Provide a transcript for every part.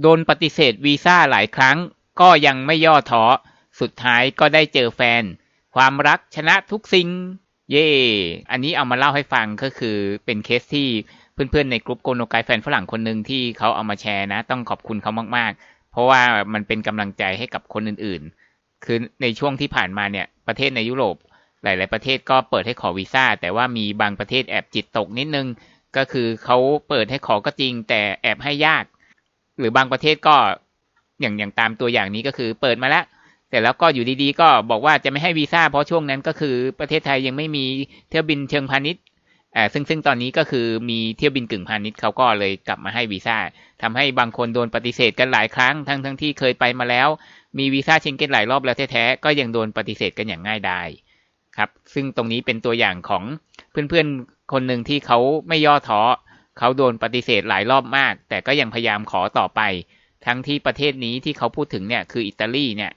โดนปฏิเสธวีซ่าหลายครั้ง ก็ยังไม่ย่อท้อ สุดท้ายก็ได้เจอแฟน ความรักชนะทุกสิ่ง เย่ อันนี้เอามาเล่าให้ฟังก็คือเป็นเคสที่เพื่อนๆในกลุ่มโกโนไกแฟนฝรั่งคนหนึ่งที่เขาเอามาแชร์นะ ต้องขอบคุณเขามากๆ เพราะว่ามันเป็นกำลังใจให้กับคนอื่นๆ คือในช่วงที่ผ่านมาเนี่ยประเทศในยุโรปหลาย ๆ ประเทศก็เปิดให้ขอวีซ่า แต่ว่ามีบางประเทศแอบจิตตกนิดนึง ก็คือเขาเปิดให้ขอก็จริง แต่แอบให้ยาก หรือบางประเทศก็อย่างอย่างตามตัวอย่างนี้ก็คือเปิดมาแล้วแต่แล้วก็อยู่ดีๆ ก็บอกว่าจะไม่ให้วีซ่าเพราะช่วงนั้นก็คือประเทศไทยยังไม่มีเที่ยวบินเชิงพาณิชย์อ่าซึ่งซึ่งตอนนี้ก็คือมีเที่ยวบินกึ่งพาณิชย์เขาก็เลยกลับมาให้วีซ่าทำให้บางคนโดนปฏิเสธกันหลายครั้งทั้งทั้งที่เคยไปมาแล้ว มีวีซ่าเชงเก้นหลายรอบแล้วแท้ๆก็ยังโดนปฏิเสธกันอย่างง่ายดายครับ ซึ่งตรงนี้เป็นตัวอย่างของเพื่อนๆคนหนึ่งที่เขาไม่ย่อท้อ เขาโดนปฏิเสธหลายรอบมาก แต่ก็ยังพยายามขอต่อไป ทั้งที่ประเทศนี้ที่เขาพูดถึงเนี่ยคืออิตาลีเนี่ย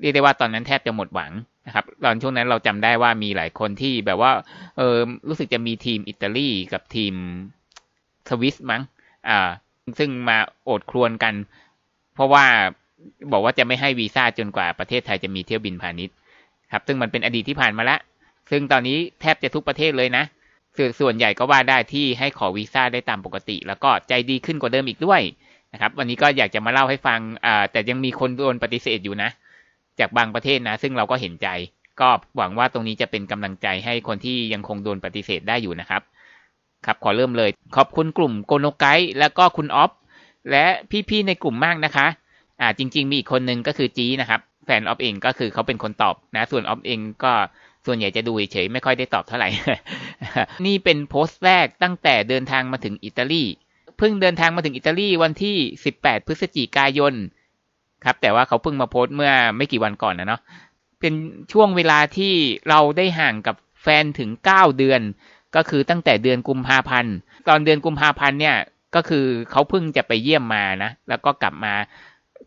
เรียกได้ว่าตอนนั้นแทบจะหมดหวังนะครับตอนช่วงนั้นเราจำได้ว่ามีหลายคนที่แบบว่าเออรู้สึกจะมีทีมอิตาลีกับทีมสวิสมั้งอ่าซึ่งมาโอดครวนกัน เพราะว่าบอกว่าจะไม่ให้วีซ่าจนกว่าประเทศไทยจะมีเที่ยวบินพาณิชย์ครับ ซึ่งมันเป็นอดีตที่ผ่านมาแล้ว ซึ่งตอนนี้แทบจะทุกประเทศเลยนะ ส่วนใหญ่ก็ว่าได้ที่ให้ขอวีซ่าได้ตามปกติ แล้วก็ใจดีขึ้นกว่าเดิมอีกด้วยนะครับ วันนี้ก็อยากจะมาเล่าให้ฟังแต่ยังมีคนโดนปฏิเสธอยู่นะ จากบางประเทศนะ ซึ่งเราก็เห็นใจ ก็หวังว่าตรงนี้จะเป็นกำลังใจให้คนที่ยังคงโดนปฏิเสธได้อยู่นะครับ ครับขอเริ่มเลย ขอบคุณกลุ่มโกโนไกด์แล้วก็คุณออฟและพี่ๆในกลุ่มมากนะคะอ่าจริง ๆ มีอีกคนนึงก็คือจีนะครับแฟนออฟเองก็คือเขาเป็นคนตอบนะ ส่วนออฟเองก็ ส่วนใหญ่จะดูเฉยไม่ค่อยได้ตอบเท่าไหร่ นี่เป็นโพสต์แรกตั้งแต่เดินทางมาถึงอิตาลี เพิ่งเดินทางมาถึงอิตาลีวันที่ 18 พฤศจิกายน ครับ แต่ว่าเขาเพิ่งมาโพสต์เมื่อไม่กี่วันก่อนนะเนาะ เป็นช่วงเวลาที่เราได้ห่างกับแฟนถึง 9 เดือน ก็คือตั้งแต่เดือนกุมภาพันธ์ ตอนเดือนกุมภาพันธ์เนี่ย ก็คือเขาเพิ่งจะไปเยี่ยมมานะ แล้วก็กลับมา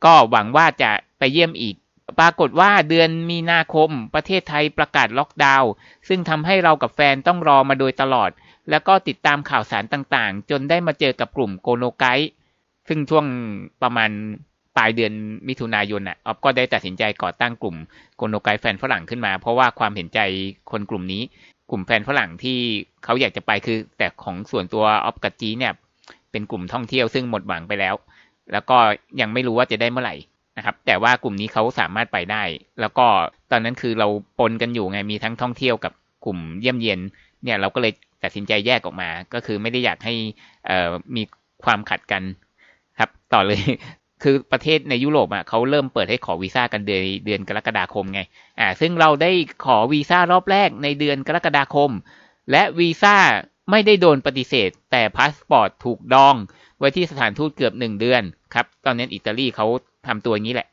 ก็หวังว่าจะไปเยี่ยมอีก ปรากฏว่าเดือนมีนาคมประเทศไทยประกาศล็อกดาวน์ซึ่งทำให้เรากับแฟนต้องรอมาโดยตลอด แล้วก็ติดตามข่าวสารต่างๆ จนได้มาเจอกับกลุ่มโกโนไกด์ซึ่งช่วงประมาณปลายเดือนมิถุนายนอะออฟก็ได้ตัดสินใจก่อตั้งกลุ่มโกโนไกด์แฟนฝรั่งขึ้นมา เพราะว่าความเห็นใจคนกลุ่มนี้ กลุ่มแฟนฝรั่งที่เขาอยากจะไปคือ แต่ของส่วนตัวออฟกับจีเนี่ยเป็นกลุ่มท่องเที่ยวซึ่งหมดหวังไปแล้ว แล้วก็ยังไม่รู้ว่าจะได้เมื่อไหร่ นะครับ แต่ว่ากลุ่มนี้เขาสามารถไปได้ แล้วก็ตอนนั้นคือเราปนกันอยู่ไงมีทั้งท่องเที่ยวกับกลุ่มเยี่ยมเยียนเนี่ยเราก็เลยตัดสินใจแยกออกมา ก็คือไม่ได้อยากให้มีความขัดกันครับ ต่อเลยคือประเทศในยุโรปอะเขาเริ่มเปิดให้ขอวีซ่ากันเดือนเดือนกรกฎาคมไง อ่า ซึ่งเราได้ขอวีซ่ารอบแรกในเดือนกรกฎาคม และวีซ่าไม่ได้โดนปฏิเสธ แต่พาสปอร์ตถูกดอง ไว้ที่สถานทูตเกือบหนึ่งเดือนครับ ตอนนั้นอิตาลีเขา ทำตัวอย่างนี้แหละ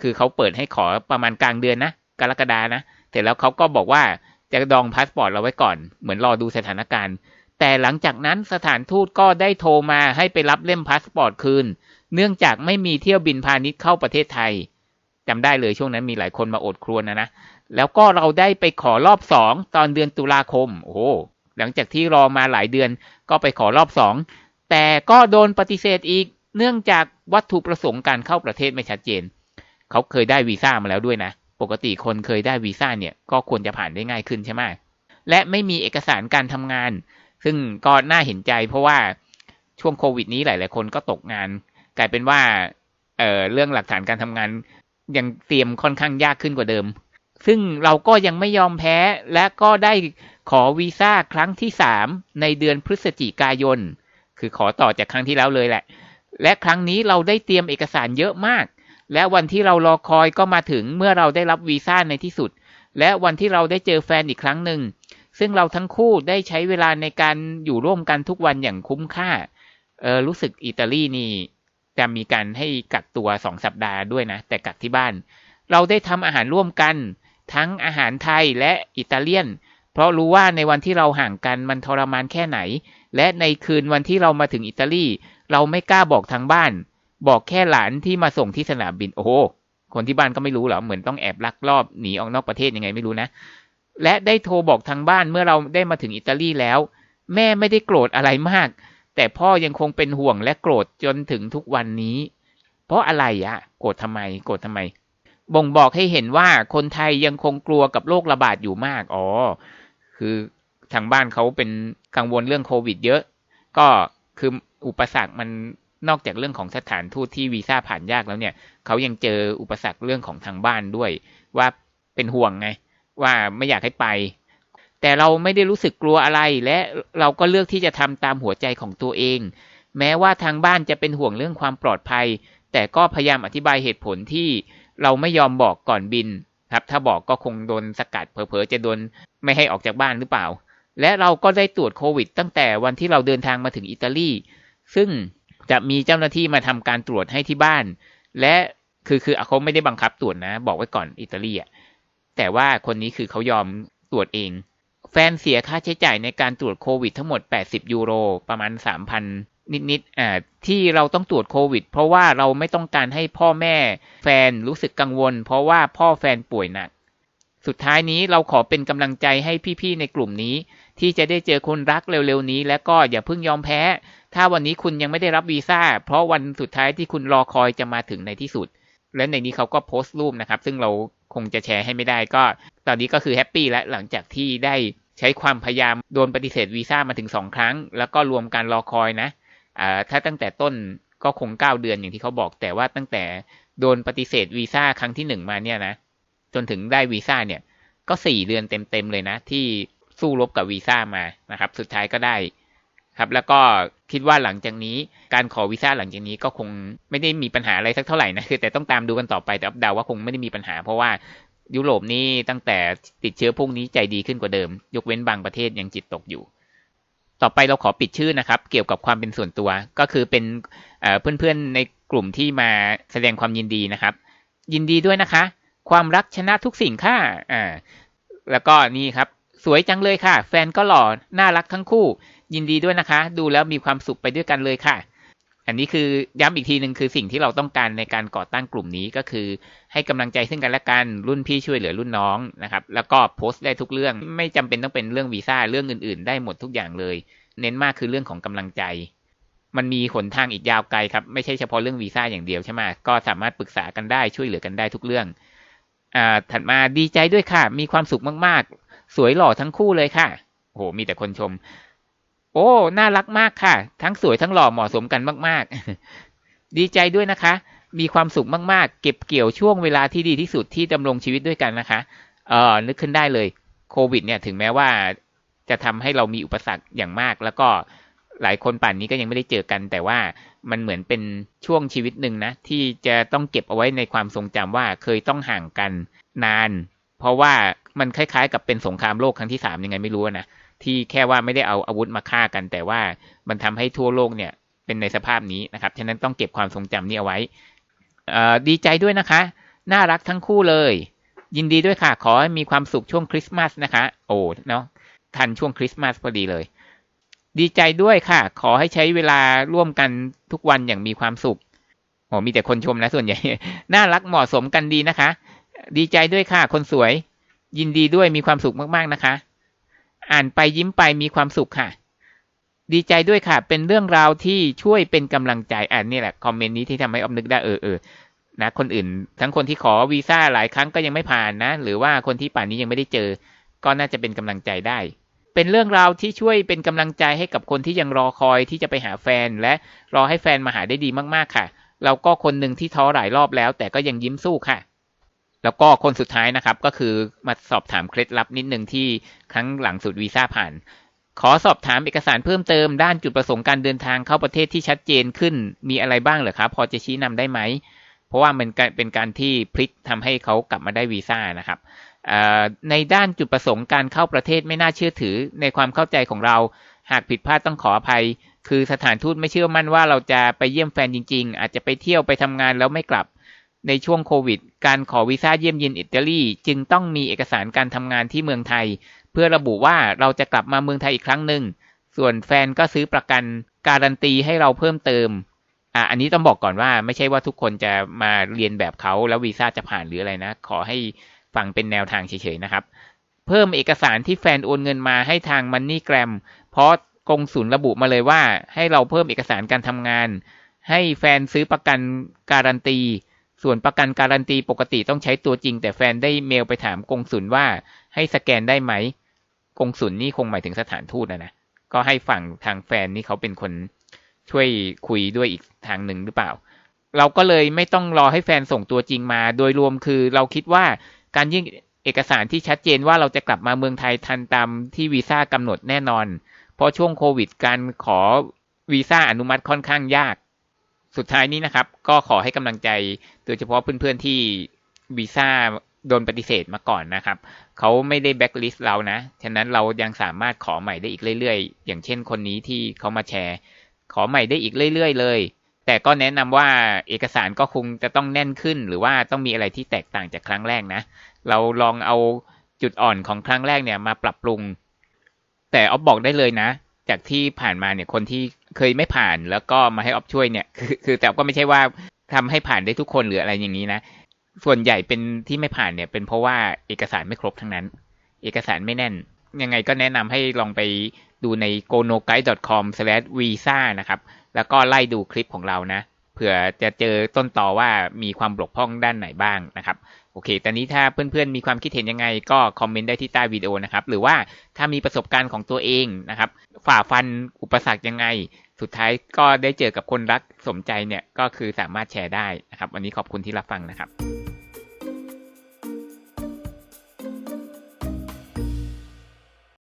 คือเขาเปิดให้ขอประมาณกลางเดือนนะกรกฎานะแต่แล้วเขาก็บอกว่าจะดองพาสปอร์ตเราไว้ก่อน เหมือนรอดูสถานการณ์ แต่หลังจากนั้นสถานทูตก็ได้โทรมาให้ไปรับเล่มพาสปอร์ตคืน เนื่องจากไม่มีเที่ยวบินพาณิชย์เข้าประเทศไทยจำได้เลยช่วงนั้นมีหลายคนมาอดครวนะนะ แล้วก็เราได้ไปขอรอบสองตอนเดือนตุลาคม โอ้โหหลังจากที่รอมาหลายเดือนก็ไปขอรอบสองแต่ก็โดนปฏิเสธอีก เนื่องจากวัตถุประสงค์การเข้าประเทศไม่ชัดเจน เขาเคยได้วีซ่ามาแล้วด้วยนะ ปกติคนเคยได้วีซ่าเนี่ยก็ควรจะผ่านได้ง่ายขึ้นใช่ไหมและไม่มีเอกสารการทำงาน ซึ่งก็น่าเห็นใจเพราะว่าช่วงโควิดนี้หลาย ๆ คนก็ตกงาน กลายเป็นว่าเเรื่องหลักฐานการทำงานยังเตรียมค่อนข้างยากขึ้นกว่าเดิม ซึ่งเราก็ยังไม่ยอมแพ้และก็ได้ขอวีซ่าครั้งที่สามในเดือนพฤศจิกายน คือขอต่อจากครั้งที่แล้วเลยแหละ และครั้งนี้เราได้เตรียมเอกสารเยอะมาก และวันที่เรารอคอยก็มาถึงเมื่อเราได้รับวีซ่าในที่สุด และวันที่เราได้เจอแฟนอีกครั้งหนึ่ง ซึ่งเราทั้งคู่ได้ใช้เวลาในการอยู่ร่วมกันทุกวันอย่างคุ้มค่า เออรู้สึกอิตาลีนี่จะมีการให้กักตัวสองสัปดาห์ด้วยนะ แต่กักที่บ้าน เราได้ทำอาหารร่วมกัน ทั้งอาหารไทยและอิตาเลียน เพราะรู้ว่าในวันที่เราห่างกันมันทรมานแค่ไหน และในคืนวันที่เรามาถึงอิตาลี เราไม่กล้าบอกทางบ้าน บอกแค่หลานที่มาส่งที่สนามบิน โอ้โหคนที่บ้านก็ไม่รู้เหรอเหมือนต้องแอบลักลอบหนีออกนอกประเทศยังไงไม่รู้นะ และได้โทรบอกทางบ้านเมื่อเราได้มาถึงอิตาลีแล้ว แม่ไม่ได้โกรธอะไรมาก แต่พ่อยังคงเป็นห่วงและโกรธจนถึงทุกวันนี้ เพราะอะไรอะโกรธทำไม โกรธทำไม บ่งบอกให้เห็นว่าคนไทยยังคงกลัวกับโรคระบาดอยู่มาก อ๋อ คือทางบ้านเขาเป็นกังวลเรื่องโควิด เยอะ ก็ คืออุปสรรคมันนอกจากเรื่องของสถานทูตที่วีซ่าผ่านยากแล้วเนี่ยเขายังเจออุปสรรคเรื่องของทางบ้านด้วย ว่าเป็นห่วงไง ว่าไม่อยากให้ไป แต่เราไม่ได้รู้สึกกลัวอะไร และเราก็เลือกที่จะทำตามหัวใจของตัวเอง แม้ว่าทางบ้านจะเป็นห่วงเรื่องความปลอดภัย แต่ก็พยายามอธิบายเหตุผลที่เราไม่ยอมบอกก่อนบินครับ ถ้าบอกก็คงโดนสกัดเผลอๆจะโดนไม่ให้ออกจากบ้านหรือเปล่า และเราก็ได้ตรวจโควิด ตั้งแต่วันที่เราเดินทางมาถึงอิตาลี ซึ่งจะมีเจ้าหน้าที่มาทำการตรวจให้ที่บ้าน และคือคือเขาไม่ได้บังคับตรวจนะ บอกไว้ก่อนอิตาลีอะแต่ว่าคนนี้คือเขายอมตรวจเอง แฟนเสียค่าใช้จ่ายในการตรวจโควิดทั้งหมด 80 ยูโร ประมาณ 3,000 นิดๆอ่าที่เราต้องตรวจโควิด เพราะว่าเราไม่ต้องการให้พ่อแม่แฟนรู้สึกกังวล เพราะว่าพ่อแฟนป่วยหนัก สุดท้ายนี้เราขอเป็นกำลังใจให้พี่ๆในกลุ่มนี้ ที่จะได้เจอคนรักเร็วๆนี้ และก็อย่าเพิ่งยอมแพ้ ถ้าวันนี้คุณยังไม่ได้รับวีซ่า เพราะวันสุดท้ายที่คุณรอคอยจะมาถึงในที่สุด และในนี้เขาก็โพสต์รูปนะครับ ซึ่งเราคงจะแชร์ให้ไม่ได้ก็ ตอนนี้ก็คือแฮปปี้และหลังจากที่ได้ใช้ความพยายามโดนปฏิเสธวีซ่ามาถึงสองครั้ง แล้วก็รวมการรอคอยนะถ้าตั้งแต่ต้นก็คงเก้าเดือนอย่างที่เขาบอกแต่ว่าตั้งแต่โดนปฏิเสธวีซ่าครั้งที่หนึ่งมาเนี่ยนะ จนถึงได้วีซ่าเนี่ย ก็สี่เดือนเต็มๆเลยนะ ที่สู้รบกับวีซ่ามานะครับ สุดท้ายก็ได้ครับ แล้วก็คิดว่าหลังจากนี้การขอวีซ่าหลังจากนี้ก็คงไม่ได้มีปัญหาอะไรสักเท่าไหร่นะคือแต่ต้องตามดูกันต่อไปแต่เดาว่าคงไม่ได้มีปัญหา เพราะว่ายุโรปนี่ตั้งแต่ติดเชื้อพวกนี้ใจดีขึ้นกว่าเดิม ยกเว้นบางประเทศยังจิตตกอยู่ ต่อไปเราขอปิดชื่อนะครับ เกี่ยวกับความเป็นส่วนตัว ก็คือเป็นเพื่อนๆในกลุ่มที่มาแสดงความยินดีนะครับ ยินดีด้วยนะคะ ความรักชนะทุกสิ่งค่ะอ่าแล้วก็นี่ครับ สวยจังเลยค่ะ แฟนก็หล่อน่ารักทั้งคู่ ยินดีด้วยนะคะ ดูแล้วมีความสุขไปด้วยกันเลยค่ะ อันนี้คือย้ำอีกทีหนึ่งคือสิ่งที่เราต้องการในการก่อตั้งกลุ่มนี้ก็คือ ให้กำลังใจซึ่งกันและกันรุ่นพี่ช่วยเหลือรุ่นน้องนะครับ แล้วก็โพสต์ได้ทุกเรื่องไม่จำเป็นต้องเป็นเรื่องวีซ่าเรื่องอื่นๆ ได้หมดทุกอย่างเลย เน้นมากคือเรื่องของกำลังใจมันมีหนทางอีกยาวไกลครับ ไม่ใช่เฉพาะเรื่องวีซ่าอย่างเดียวใช่ไหมก็สามารถปรึกษากันได้ช่วยเหลือกันได้ทุกเรื่อง อ่าถัดมาดีใจด้วยค่ะ มีความสุขมากๆ สวยหล่อทั้งคู่เลยค่ะโอ้โหมีแต่คนชม โอ้ น่ารักมากค่ะ ทั้งสวยทั้งหล่อเหมาะสมกันมาก ๆ ดีใจด้วยนะคะ มีความสุขมากๆ เก็บเกี่ยวช่วงเวลาที่ดีที่สุดที่ดำรงชีวิตด้วยกันนะคะ เอ่อ นึกขึ้นได้เลย โควิด เนี่ย ถึงแม้ว่าจะทำให้เรามีอุปสรรคอย่างมาก แล้วก็ หลายคนป่านนี้ก็ยังไม่ได้เจอกัน แต่ว่ามันเหมือนเป็นช่วงชีวิตหนึ่งนะ ที่จะต้องเก็บเอาไว้ในความทรงจำว่าเคยต้องห่างกันนาน เพราะว่ามันคล้ายๆ กับเป็นสงครามโลกครั้งที่สามยังไงไม่รู้นะที่แค่ว่าไม่ได้เอาอาวุธมาฆ่ากัน แต่ว่ามันทำให้ทั่วโลกเนี่ยเป็นในสภาพนี้นะครับฉะนั้นต้องเก็บความทรงจำนี้เอาไว้ดีใจด้วยนะคะ น่ารักทั้งคู่เลย ยินดีด้วยค่ะ ขอให้มีความสุขช่วงคริสต์มาสนะคะ โอ้เนาะทันช่วงคริสต์มาสพอดีเลย ดีใจด้วยค่ะ ขอให้ใช้เวลาร่วมกันทุกวันอย่างมีความสุขโอ้มีแต่คนชมนะส่วนใหญ่ น่ารักเหมาะสมกันดีนะคะ ดีใจด้วยค่ะ คนสวย ยินดีด้วยมีความสุขมากๆนะคะ อ่านไปยิ้มไปมีความสุขค่ะ ดีใจด้วยค่ะ เป็นเรื่องราวที่ช่วยเป็นกำลังใจอ่านนี่แหละคอมเมนต์นี้ที่ทำให้ออมนึกได้เออเออนะคนอื่น ทั้งคนที่ขอวีซ่าหลายครั้งก็ยังไม่ผ่านนะ หรือว่าคนที่ป่านนี้ยังไม่ได้เจอ ก็น่าจะเป็นกำลังใจได้ เป็นเรื่องราวที่ช่วยเป็นกำลังใจให้กับคนที่ยังรอคอยที่จะไปหาแฟน และรอให้แฟนมาหาได้ดีมากๆค่ะเราก็คนหนึ่งที่ท้อหลายรอบแล้ว แต่ก็ยังยิ้มสู้ค่ะ แล้วก็คนสุดท้ายนะครับ ก็คือมาสอบถามเคล็ดลับนิดนึงที่ครั้งหลังสุดวีซ่าผ่าน ขอสอบถามเอกสารเพิ่มเติมด้านจุดประสงค์การเดินทางเข้าประเทศที่ชัดเจนขึ้น มีอะไรบ้างเหรอครับพอจะชี้นำได้ไหมเพราะว่ามันเป็นการที่พลิกทำให้เขากลับมาได้วีซ่านะครับ ในด้านจุดประสงค์การเข้าประเทศไม่น่าเชื่อถือในความเข้าใจของเรา หากผิดพลาดต้องขออภัย คือสถานทูตไม่เชื่อมั่นว่าเราจะไปเยี่ยมแฟนจริง ๆ อาจจะไปเที่ยวไปทำงานแล้วไม่กลับ ในช่วงโควิด การขอวีซ่าเยี่ยมเยียนอิตาลีจึงต้องมีเอกสารการทำงานที่เมืองไทย เพื่อระบุว่าเราจะกลับมาเมืองไทยอีกครั้งหนึ่ง ส่วนแฟนก็ซื้อประกันการันตีให้เราเพิ่มเติมอะอันนี้ต้องบอกก่อนว่าไม่ใช่ว่าทุกคนจะมาเรียนแบบเขาแล้ววีซ่าจะผ่านหรืออะไรนะ ขอให้ ฟังเป็นแนวทางเฉยๆนะครับ เพิ่มเอกสารที่แฟนโอนเงินมาให้ทาง MoneyGram เพราะกงสุลระบุมาเลยว่า ให้เราเพิ่มเอกสารการทำงาน ให้แฟนซื้อประกันการันตี ส่วนประกันการันตีปกติต้องใช้ตัวจริง แต่แฟนได้เมลไปถามกงสุลว่าให้สแกนได้ไหมกงสุลนี่คงหมายถึงสถานทูตนะนะก็ให้ฝั่งทางแฟนนี่เขาเป็นคนช่วยคุยด้วยอีกทางหนึ่งหรือเปล่า เราก็เลยไม่ต้องรอให้แฟนส่งตัวจริงมา โดยรวมคือเราคิดว่า การยื่นเอกสารที่ชัดเจนว่าเราจะกลับมาเมืองไทยทันตามที่วีซ่ากำหนดแน่นอน เพราะช่วงโควิดการขอวีซ่าอนุมัติค่อนข้างยาก สุดท้ายนี้นะครับ ก็ขอให้กำลังใจโดยเฉพาะเพื่อนๆที่วีซ่าโดนปฏิเสธมาก่อนนะครับ เขาไม่ได้แบ็กลิสต์เรานะ ฉะนั้นเรายังสามารถขอใหม่ได้อีกเรื่อยๆ อย่างเช่นคนนี้ที่เขามาแชร์ ขอใหม่ได้อีกเรื่อยๆ เลย แต่ก็แนะนำว่าเอกสารก็คงจะต้องแน่นขึ้น หรือว่าต้องมีอะไรที่แตกต่างจากครั้งแรกนะ เราลองเอาจุดอ่อนของครั้งแรกเนี่ยมาปรับปรุง แต่ออฟบอกได้เลยนะ จากที่ผ่านมาเนี่ยคนที่เคยไม่ผ่านแล้วก็มาให้ออฟช่วยเนี่ยคือคือแต่ก็ไม่ใช่ว่าทำให้ผ่านได้ทุกคนหรืออะไรอย่างนี้นะ ส่วนใหญ่เป็นที่ไม่ผ่านเนี่ย เป็นเพราะว่าเอกสารไม่ครบทั้งนั้น เอกสารไม่แน่น ยังไงก็แนะนำให้ลองไปดูใน gonoguide.com/visa นะครับ แล้วก็ไล่ดูคลิปของเรานะ เผื่อจะเจอต้นต่อว่ามีความบกพร่องด้านไหนบ้างนะครับ โอเค ตอนนี้ถ้าเพื่อนๆมีความคิดเห็นยังไง ก็คอมเมนต์ได้ที่ใต้วิดีโอนะครับ หรือว่าถ้ามีประสบการณ์ของตัวเองนะครับ ฝ่าฟันอุปสรรคยังไง สุดท้ายก็ได้เจอกับคนรักสมใจเนี่ย ก็คือสามารถแชร์ได้นะครับ วันนี้ขอบคุณที่รับฟังนะครับ